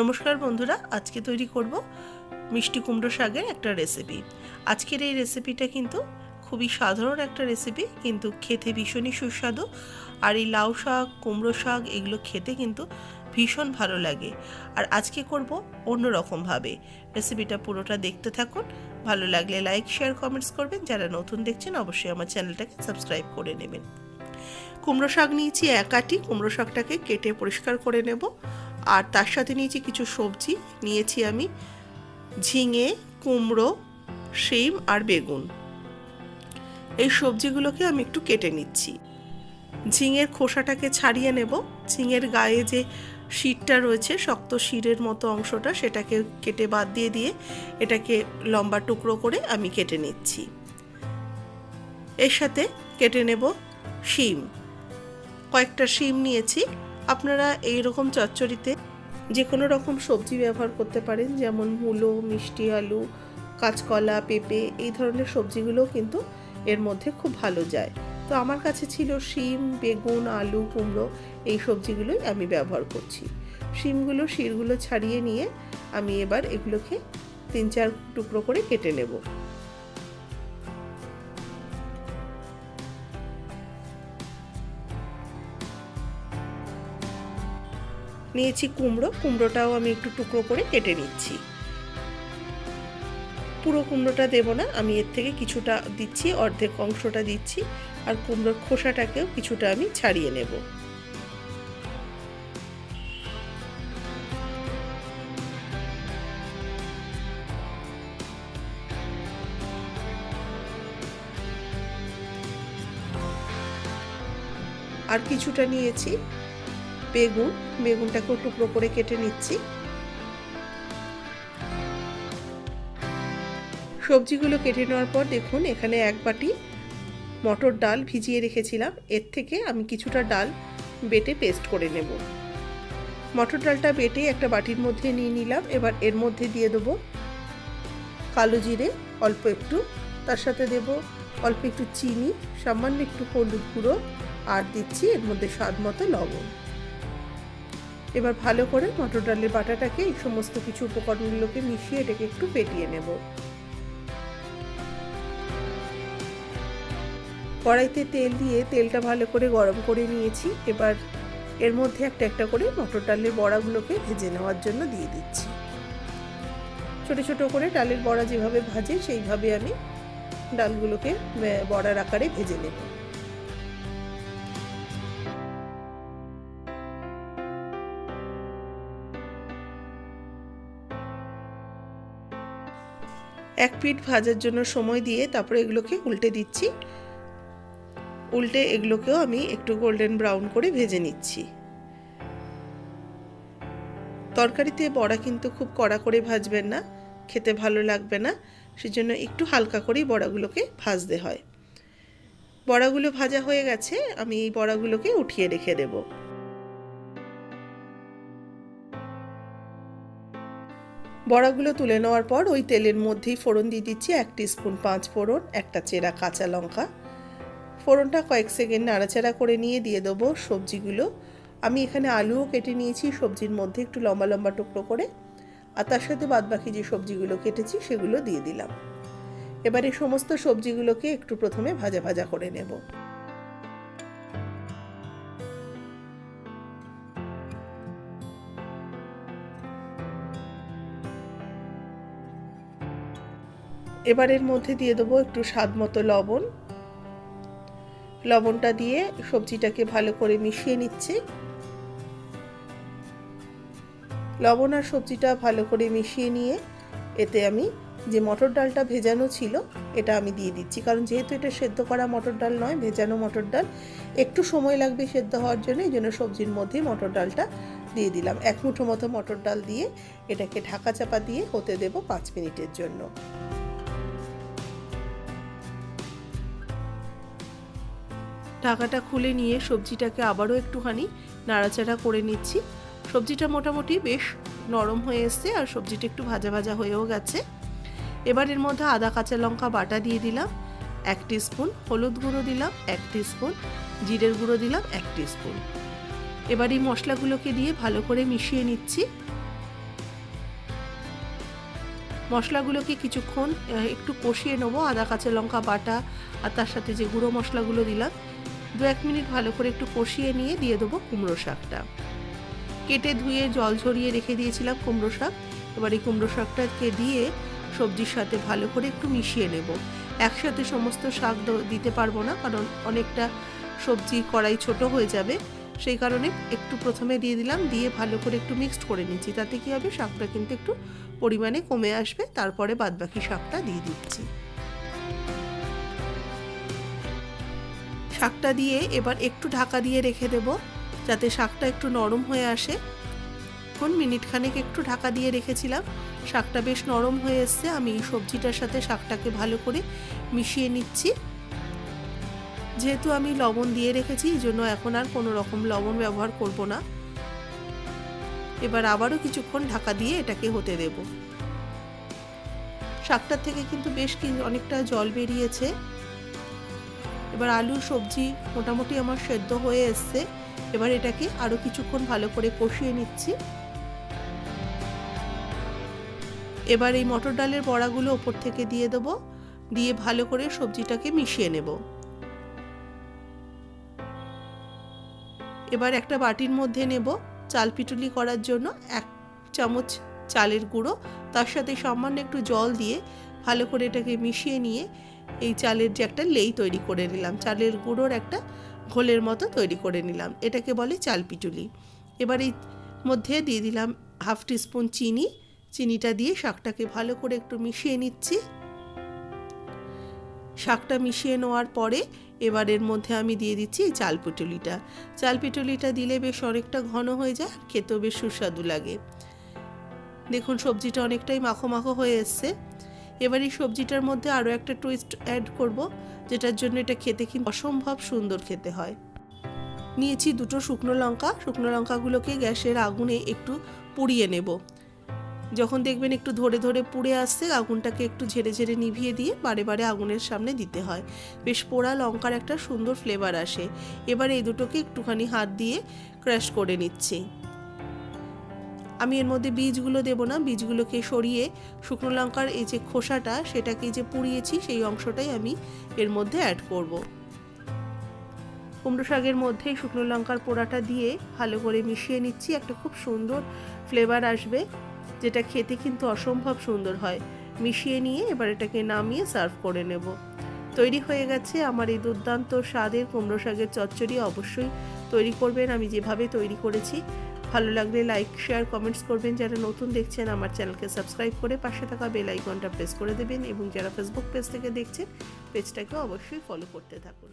নমস্কার বন্ধুরা, আজকে তৈরি করব মিষ্টি কুমড়ো শাকের একটা রেসিপি আজকের এই রেসিপিটা কিন্তু খুবই সাধারণ একটা রেসিপি কিন্তু খেতে ভীষণই সুস্বাদু। আর এই লাউ শাক, কুমড়ো শাক, এগুলো খেতে কিন্তু ভীষণ ভালো লাগে। আর আজকে করব অন্যরকমভাবে। রেসিপিটা পুরোটা দেখতে থাকুন। ভালো লাগলে লাইক শেয়ার কমেন্টস করবেন। যারা নতুন দেখছেন, অবশ্যই আমার চ্যানেলটাকে সাবস্ক্রাইব করে নেবেন। কুমড়ো শাক নিয়েছি এক আটি। কুমড়ো শাকটাকে কেটে পরিষ্কার করে নেব। আর তার সাথে নিয়েছি কিছু সবজি। নিয়েছি আমি ঝিঙে, কুমড়ো, শিম আর বেগুন। এই সবজিগুলোকে আমি একটু কেটে নিচ্ছি। ঝিঙের খোসাটাকে ছাড়িয়ে নেব। ঝিঙের গায়ে যে শিরটা রয়েছে, শক্ত শিরের মতো অংশটা, সেটাকে কেটে বাদ দিয়ে দিয়ে এটাকে লম্বা টুকরো করে আমি কেটে নিচ্ছি। এর সাথে কেটে নেব শিম। কয়েকটা শিম নিয়েছি। আপনারা এই রকম চচ্চড়িতে যে কোনো রকম সবজি ব্যবহার করতে পারেন, যেমন মূলো, মিষ্টি, আলু, কাঁচকলা, পেঁপে, এই ধরনের সবজিগুলোও কিন্তু এর মধ্যে খুব ভালো যায়। তো আমার কাছে ছিল শিম, বেগুন, আলু, কুমড়ো, এই সবজিগুলোই আমি ব্যবহার করছি। শিমগুলো, শিরগুলো ছাড়িয়ে নিয়ে আমি এবার এগুলোকে তিন চার টুকরো করে কেটে নেব। নিয়েছি কুমড়ো, কুমড়োটাও আমি একটু টুকরো করে কেটে নিচ্ছি। পুরো কুমড়োটা দেবো না, আমি এর থেকে কিছুটা দিচ্ছি, অর্ধেক অংশটা দিচ্ছি, আর কুমড়োর খোসাটাকেও কিছুটা আমি ছাড়িয়ে নেব। আর কিছুটা নিয়েছি। বেগুন বেগুনটাকেও টুকরো করে কেটে নিচ্ছি। সবজিগুলো কেটে নেওয়ার পর দেখুন, এখানে এক বাটি মটর ডাল ভিজিয়ে রেখেছিলাম। এর থেকে আমি কিছুটা ডাল বেটে পেস্ট করে নেব। মটর ডালটা বেটে একটা বাটির মধ্যে নিয়ে নিলাম। এবার এর মধ্যে দিয়ে দেবো কালো জিরে, অল্প একটু। তার সাথে দেব অল্প একটু চিনি, সামান্য একটু হলুদ গুঁড়ো। আর দিচ্ছি এর মধ্যে স্বাদ মতো লবণ। এবার ভালো করে মটর ডালের বাটাটাকে এই সমস্ত কিছু উপকরণগুলোকে মিশিয়ে এটাকে একটু ফেটিয়ে নেব। কড়াইতে তেল দিয়ে তেলটা ভালো করে গরম করে নিয়েছি। এবার এর মধ্যে একটা একটা করে মটর ডালের বড়াগুলোকে ভেজে নেওয়ার জন্য দিয়ে দিচ্ছি। ছোট ছোট করে ডালের বড়া যেভাবে ভাজে সেইভাবে আমি ডালগুলোকে বড়ার আকারে ভেজে নেব। এক পিঠ ভাজার জন্য সময় দিয়ে তারপরে এগুলোকে উল্টে দিচ্ছি। উল্টে এগুলোকেও আমি একটু গোল্ডেন ব্রাউন করে ভেজে নিচ্ছি। তরকারিতে বড়া কিন্তু খুব কড়া করে ভাজবেন না, খেতে ভালো লাগবে না, সেজন্য একটু হালকা করেই বড়াগুলোকে ভাজতে হয়। বড়াগুলো ভাজা হয়ে গেছে, আমি এই বড়াগুলোকে উঠিয়ে রেখে দেবো। বড়াগুলো তুলে নেওয়ার পর ওই তেলের মধ্যেই ফোড়ন দিয়ে দিচ্ছি এক স্পুন পাঁচ ফোড়ন, একটা চেরা কাঁচা লঙ্কা। ফোড়নটা কয়েক সেকেন্ড নাড়াচাড়া করে নিয়ে দিয়ে দেবো সবজিগুলো। আমি এখানে আলুও কেটে নিয়েছি, সবজির মধ্যে একটু লম্বা লম্বা টুকরো করে। আর তার সাথে বাদবাকি যে সবজিগুলো কেটেছি সেগুলো দিয়ে দিলাম। এবারে সমস্ত সবজিগুলোকে একটু প্রথমে ভাজা ভাজা করে নেব। এবার এর মধ্যে দিয়ে দেবো একটু স্বাদ মতো লবণ। লবণটা দিয়ে সবজিটাকে ভালো করে মিশিয়ে নিচ্ছি। লবণ আর সবজিটা ভালো করে মিশিয়ে নিয়ে এতে আমি যে মটর ডালটা ভেজানো ছিল, এটা আমি দিয়ে দিচ্ছি। কারণ যেহেতু এটা সেদ্ধ করা মটর ডাল নয়, ভেজানো মটর ডাল, একটু সময় লাগবে সেদ্ধ হওয়ার জন্য, এই জন্য সবজির মধ্যেই মটর ডালটা দিয়ে দিলাম। এক মুঠো মতো মটর ডাল দিয়ে এটাকে ঢাকা চাপা দিয়ে হতে দেব পাঁচ মিনিটের জন্য। ঢাকাটা খুলে নিয়ে সবজিটাকে আবারও একটুখানি নাড়াচাড়া করে নিচ্ছি। সবজিটা মোটামুটি বেশ নরম হয়ে এসছে আর সবজিটা একটু ভাজা ভাজা হয়েও গেছে। এবার এর মধ্যে আদা, কাঁচা লঙ্কা বাটা দিয়ে দিলাম, এক স্পুন হলুদ গুঁড়ো দিলাম, এক স্পুন জিরের গুঁড়ো দিলাম, এক স্পুন এবার এই মশলাগুলোকে দিয়ে ভালো করে মিশিয়ে নিচ্ছি। মশলাগুলোকে কিছুক্ষণ একটু কষিয়ে নেব আদা, কাঁচা লঙ্কা, বাটা আর তার সাথে যে গুঁড়ো মশলাগুলো দিলাম, দু এক মিনিট ভালো করে একটু কষিয়ে নিয়ে দিয়ে দেবো কুমড়ো শাকটা। কেটে ধুয়ে জল ঝরিয়ে রেখে দিয়েছিলাম কুমড়ো শাক। এবার এই কুমড়ো শাকটাকে দিয়ে সবজির সাথে ভালো করে একটু মিশিয়ে নেব। একসাথে সমস্ত শাক দিতে পারব না, কারণ অনেকটা সবজি কড়াই ছোট হয়ে যাবে। সেই কারণে একটু প্রথমে দিয়ে দিলাম, দিয়ে ভালো করে একটু মিক্সড করে নিচ্ছি তাতে কী হবে? শাকটা কিন্তু একটু পরিমাণে কমে আসবে। তারপরে বাদবাকি শাকটা দিয়ে দিচ্ছি। শাকটা দিয়ে এবার একটু ঢাকা দিয়ে রেখে দেব, যাতে শাকটা একটু নরম হয়ে আসে। এখন মিনিটখানেক একটু ঢাকা দিয়ে রেখেছিলাম। শাকটা বেশ নরম হয়ে এসছে। আমি সবজিটার সাথে শাকটাকে ভালো করে মিশিয়ে নিচ্ছি। যেহেতু আমি লবণ দিয়ে রেখেছি, এই জন্য এখন আর কোনো রকম লবণ ব্যবহার করব না। এবার আবারও কিছুক্ষণ ঢাকা দিয়ে এটাকে হতে দেব। শাকটার থেকে কিন্তু বেশ কি, অনেকটা জল বেরিয়েছে। এবার আলু, সবজি মোটামুটি আমার সেদ্ধ হয়ে এসছে। এবার এটাকে আরও কিছুক্ষণ ভালো করে কষিয়ে নিচ্ছি। এবার এই মটর ডালের বড়াগুলো ওপর থেকে দিয়ে দেবো। দিয়ে ভালো করে সবজিটাকে মিশিয়ে নেব। এবার একটা বাটির মধ্যে নেব চাল পিটুলি করার জন্য এক চামচ চালের গুঁড়ো। তার সাথে সামান্য একটু জল দিয়ে ভালো করে এটাকে মিশিয়ে নিয়ে এই চালের যে একটা লেই তৈরি করে নিলাম। চালের গুঁড়োর একটা ঘোলের মতো তৈরি করে নিলাম। এটাকে বলে চাল পিটুলি। এবার এই মধ্যে দিয়ে দিলাম হাফ টিস্পুন চিনি। চিনিটা দিয়ে শাকটাকে ভালো করে একটু মিশিয়ে নিচ্ছি। শাকটা মিশিয়ে নেওয়ার পরে এবার এর মধ্যে আমি দিয়ে দিচ্ছি এই চাল পিটুলিটা। চাল পিটুলিটা দিলে বেশ অনেকটা ঘন হয়ে যায় খেতেও বেশ সুস্বাদু লাগে। দেখুন, সবজিটা অনেকটাই মাখো মাখো হয়ে এসছে। এবার এই সবজিটার মধ্যে আরও একটা টুইস্ট অ্যাড করব, যেটার জন্য এটা খেতে কিন্তু অসম্ভব সুন্দর খেতে হয়। নিয়েছি দুটো শুকনো লঙ্কা। শুকনো লঙ্কাগুলোকে গ্যাসের আগুনে একটু পুড়িয়ে নেব। যখন দেখবেন একটু ধরে ধরে পুড়ে আসছে, আগুনটাকে একটু ঝেড়ে ঝেড়ে নিভিয়ে দিয়ে বারে বারে আগুনের সামনে দিতে হয়। বেশ পোড়া লঙ্কার একটা সুন্দর ফ্লেভার আসে। এবার এই দুটোকে একটুখানি হাত দিয়ে ক্র্যাশ করে নিচ্ছি। আমি এর মধ্যে বীজগুলো দেবো না, বীজগুলোকে সরিয়ে শুকনো লঙ্কার এই যে খোসাটা, সেটাকে যে পুড়িয়েছি, সেই অংশটাই আমি এর মধ্যে অ্যাড করব। কুমড়ো শাকের মধ্যে শুকনো লঙ্কার পোড়াটা দিয়ে ভালো করে মিশিয়ে নিচ্ছি, একটা খুব সুন্দর ফ্লেভার আসবে। যেটা খেতে কিন্তু অসম্ভব সুন্দর হয়। মিশিয়ে নিয়ে এবার এটাকে নামিয়ে সার্ভ করে নেব। তৈরি হয়ে গেছে আমার এই দুর্দান্ত স্বাদের কুমড়ো শাকের চচ্চড়ি। অবশ্যই তৈরি করবেন। আমি যেভাবে তৈরি করেছি, ভালো লাগলে লাইক, শেয়ার, কমেন্টস করবেন। যারা নতুন দেখছেন, আমার চ্যানেলকে সাবস্ক্রাইব করে পাশে থাকা বেল আইকনটা প্রেস করে দেবেন। এবং যারা ফেসবুক পেজ থেকে দেখছেন পেজটাকে অবশ্যই ফলো করতে থাকুন।